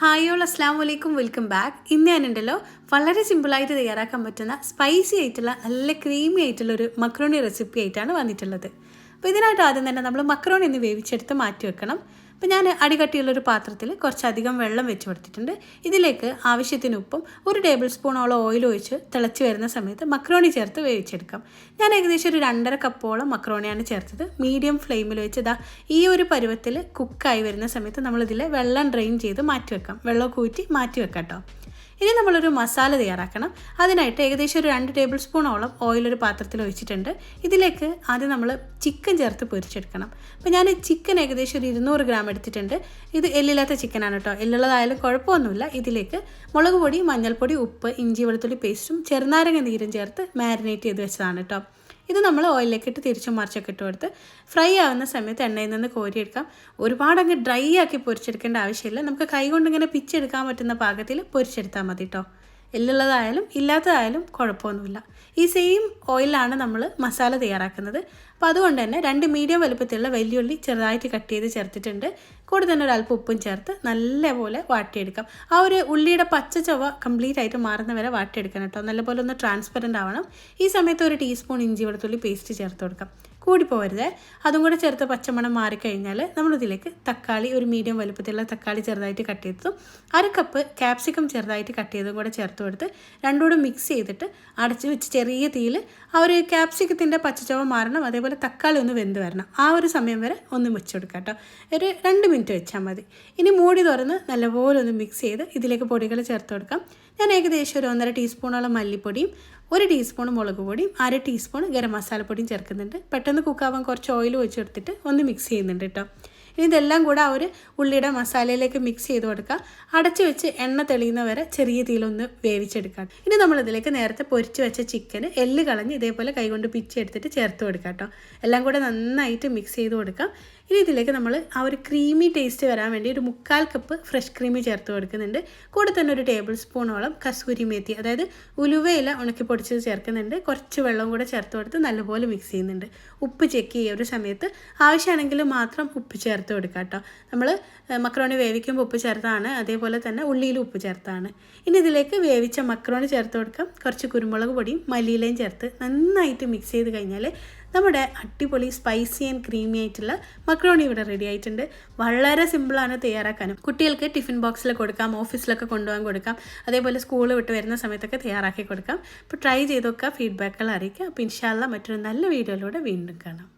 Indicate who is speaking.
Speaker 1: Hi all അസ്ലാം വലൈക്കും welcome back ഇന്ന് ഞാനുണ്ടല്ലോ വളരെ സിമ്പിളായിട്ട് തയ്യാറാക്കാൻ പറ്റുന്ന സ്പൈസി ആയിട്ടുള്ള നല്ല ക്രീമി ആയിട്ടുള്ള ഒരു മക്രോണി റെസിപ്പി ആയിട്ടാണ് വന്നിട്ടുള്ളത്. അപ്പോൾ ഇതിനായിട്ട് ആദ്യം തന്നെ നമ്മൾ മക്രോണി ഒന്ന് വേവിച്ചെടുത്ത് മാറ്റി വെക്കണം. അപ്പോൾ ഞാൻ അടികട്ടിയുള്ളൊരു പാത്രത്തിൽ കുറച്ചധികം വെള്ളം വെച്ച് കൊടുത്തിട്ടുണ്ട്. ഇതിലേക്ക് ആവശ്യത്തിന് ഉപ്പും ഒരു ടേബിൾ സ്പൂണോളം ഓയിൽ ഒഴിച്ച് തിളച്ച് വരുന്ന സമയത്ത് മക്രോണി ചേർത്ത് വേവിച്ചെടുക്കാം. ഞാൻ ഏകദേശം ഒരു രണ്ടര കപ്പോളം മക്രോണിയാണ് ചേർത്തത്. മീഡിയം ഫ്ലെയിമിൽ വെച്ച് ഇതാ ഈ ഒരു പരുവത്തിൽ കുക്കായി വരുന്ന സമയത്ത് നമ്മളിതിൽ വെള്ളം ഡ്രെയിൻ ചെയ്ത് മാറ്റി വെക്കാം. വെള്ളം കൂറ്റി മാറ്റി വെക്കാം കേട്ടോ. ഇനി നമ്മളൊരു മസാല തയ്യാറാക്കണം. അതിനായിട്ട് ഏകദേശം ഒരു രണ്ട് ടേബിൾ സ്പൂണോളം ഓയിൽ ഒരു പാത്രത്തിൽ ഒഴിച്ചിട്ടുണ്ട്. ഇതിലേക്ക് ആദ്യം നമ്മൾ ചിക്കൻ ചേർത്ത് പൊരിച്ചെടുക്കണം. അപ്പോൾ ഞാൻ ചിക്കൻ ഏകദേശം ഒരു ഇരുന്നൂറ് ഗ്രാം എടുത്തിട്ടുണ്ട്. ഇത് എല്ലില്ലാത്ത ചിക്കനാണ് കേട്ടോ എല്ലുള്ളതായാലും കുഴപ്പമൊന്നുമില്ല. ഇതിലേക്ക് മുളക് പൊടി മഞ്ഞൾപ്പൊടി ഉപ്പ് ഇഞ്ചി വെളുത്തുള്ളി പേസ്റ്റും ചെറുനാരങ്ങ നീരും ചേർത്ത് മാരിനേറ്റ് ചെയ്ത് വെച്ചതാണ് കേട്ടോ ഇത് നമ്മൾ ഓയിലിലേക്ക് ഇട്ട് തിരിച്ചും മറിച്ചൊക്കെ ഇട്ട് കൊടുത്ത് ഫ്രൈ ആവുന്ന സമയത്ത് എണ്ണയിൽ നിന്ന് കോരിയെടുക്കാം. ഒരുപാട് അങ്ങ് ഡ്രൈ ആക്കി പൊരിച്ചെടുക്കേണ്ട ആവശ്യമില്ല. നമുക്ക് കൈ കൊണ്ട് ഇങ്ങനെ പിച്ചെടുക്കാൻ പറ്റുന്ന പാകത്തിൽ പൊരിച്ചെടുത്താൽ മതി കേട്ടോ എല്ലുള്ളതായാലും ഇല്ലാത്തതായാലും കുഴപ്പമൊന്നുമില്ല. ഈ സെയിം ഓയിലാണ് നമ്മൾ മസാല തയ്യാറാക്കുന്നത്. അപ്പോൾ അതുകൊണ്ട് തന്നെ രണ്ട് മീഡിയം വലുപ്പത്തിലുള്ള വലിയുള്ളി ചെറുതായിട്ട് കട്ട് ചെയ്ത് ചേർത്തിട്ടുണ്ട്. കൂടെ തന്നെ ഒരു അല്പം ഉപ്പും ചേർത്ത് നല്ലപോലെ വാട്ടിയെടുക്കാം. ആ ഒരു ഉള്ളിയുടെ പച്ച ചൊവ കംപ്ലീറ്റ് ആയിട്ട് മാറുന്ന വരെ വാട്ടിയെടുക്കണം കേട്ടോ. നല്ലപോലെ ഒന്ന് ട്രാൻസ്പെറന്റ് ആവണം. ഈ സമയത്ത് ഒരു ടീസ്പൂൺ ഇഞ്ചി വെളുത്തുള്ളി പേസ്റ്റ് ചേർത്ത് കൊടുക്കാം. കൂടി പോകരുത് അതും കൂടെ ചേർത്ത് പച്ചമണം മാറിക്കഴിഞ്ഞാൽ നമ്മളിതിലേക്ക് തക്കാളി ഒരു മീഡിയം വലുപ്പത്തിലുള്ള തക്കാളി ചെറുതായിട്ട് കട്ട് ചെയ്തതും അര കപ്പ് ക്യാപ്സിക്കം ചെറുതായിട്ട് കട്ട് ചെയ്തതും കൂടെ ചേർത്ത് കൊടുത്ത് രണ്ടുകൂടെ മിക്സ് ചെയ്തിട്ട് അടച്ച് വെച്ച് ചെറിയ തീയിൽ ആ ഒരു ക്യാപ്സിക്കത്തിന്റെ പച്ചച്ചവ മാറണം. അതേപോലെ തക്കാളി ഒന്ന് വെന്ത് വരണം. ആ ഒരു സമയം വരെ ഒന്ന് വെച്ച് കൊടുക്കുക കേട്ടോ. ഒരു രണ്ട് മിനിറ്റ് വെച്ചാൽ മതി. ഇനി മൂടി തുറന്ന് നല്ലപോലെ ഒന്ന് മിക്സ് ചെയ്ത് ഇതിലേക്ക് പൊടികൾ ചേർത്ത് കൊടുക്കാം. ഞാൻ ഏകദേശം ഒരു ഒന്നര ടീസ്പൂണോളം മല്ലിപ്പൊടിയും ഒരു ടീസ്പൂൺ മുളക് പൊടിയും അര ടീസ്പൂൺ ഗരം മസാലപ്പൊടിയും ചേർക്കുന്നുണ്ട്. പെട്ടെന്ന് കുക്കാവാൻ കുറച്ച് ഓയിൽ ഒഴിച്ചെടുത്തിട്ട് ഒന്ന് മിക്സ് ചെയ്യുന്നുണ്ട് കേട്ടോ. ഇതെല്ലാം കൂടെ ആ ഒരു ഉള്ളിയുടെ മസാലയിലേക്ക് മിക്സ് ചെയ്ത് കൊടുക്കുക. അടച്ചു വെച്ച് എണ്ണ തെളിയുന്ന വരെ ചെറിയ തീയിലൊന്ന് വേവിച്ചെടുക്കാം ഇനി നമ്മളിതിലേക്ക് നേരത്തെ പൊരിച്ച് വെച്ച ചിക്കന് എല്ല് കളഞ്ഞ് ഇതേപോലെ കൈകൊണ്ട് പിച്ചെടുത്തിട്ട് ചേർത്ത് കൊടുക്കാം കേട്ടോ. എല്ലാം കൂടെ നന്നായിട്ട് മിക്സ് ചെയ്ത് കൊടുക്കാം ഇനി ഇതിലേക്ക് നമ്മൾ ആ ഒരു ക്രീമി ടേസ്റ്റ് വരാൻ വേണ്ടി ഒരു മുക്കാൽ കപ്പ് ഫ്രഷ് ക്രീമി ചേർത്ത് കൊടുക്കുന്നുണ്ട്. കൂടെ തന്നെ ഒരു ടേബിൾ സ്പൂണോളം കസൂരി മേത്തി അതായത് ഉലുവയില ഉണക്കി പൊടിച്ചത് ചേർക്കുന്നുണ്ട്. കുറച്ച് വെള്ളം കൂടെ ചേർത്ത് കൊടുത്ത് നല്ലപോലെ മിക്സ് ചെയ്യുന്നുണ്ട്. ഉപ്പ് ചെക്ക് ചെയ്യുക ഒരു സമയത്ത്. ആവശ്യമാണെങ്കിൽ മാത്രം ഉപ്പ് ചേർത്ത് കൊടുക്കുക കേട്ടോ. നമ്മൾ മക്രോണി വേവിക്കുമ്പോൾ ഉപ്പ് ചേർത്താണ്. അതേപോലെ തന്നെ ഉള്ളിയിൽ ഉപ്പ് ചേർത്താണ്. ഇനി ഇതിലേക്ക് വേവിച്ച മക്രോണി ചേർത്ത് കൊടുക്കാം. കുറച്ച് കുരുമുളക് പൊടിയും മല്ലിയിലയും ചേർത്ത് നന്നായിട്ട് മിക്സ് ചെയ്ത് കഴിഞ്ഞാൽ നമ്മുടെ അടിപൊളി സ്പൈസി ആൻഡ് ക്രീമി ആയിട്ടുള്ള മക്രോണി ഇവിടെ റെഡി ആയിട്ടുണ്ട്. വളരെ സിമ്പിളാണ് തയ്യാറാക്കാനും. കുട്ടികൾക്ക് ടിഫിൻ ബോക്സിൽ കൊടുക്കാം ഓഫീസിലൊക്കെ കൊണ്ടുപോകാൻ കൊടുക്കാം. അതേപോലെ സ്കൂൾ വിട്ട് വരുന്ന സമയത്തൊക്കെ തയ്യാറാക്കി കൊടുക്കാം. അപ്പോൾ ട്രൈ ചെയ്തൊക്കെ ഫീഡ്ബാക്കുകൾ അറിയിക്കുക. അപ്പോൾ ഇൻഷാല്ല മറ്റൊരു നല്ല വീഡിയോയിലൂടെ വീണ്ടും കാണാം.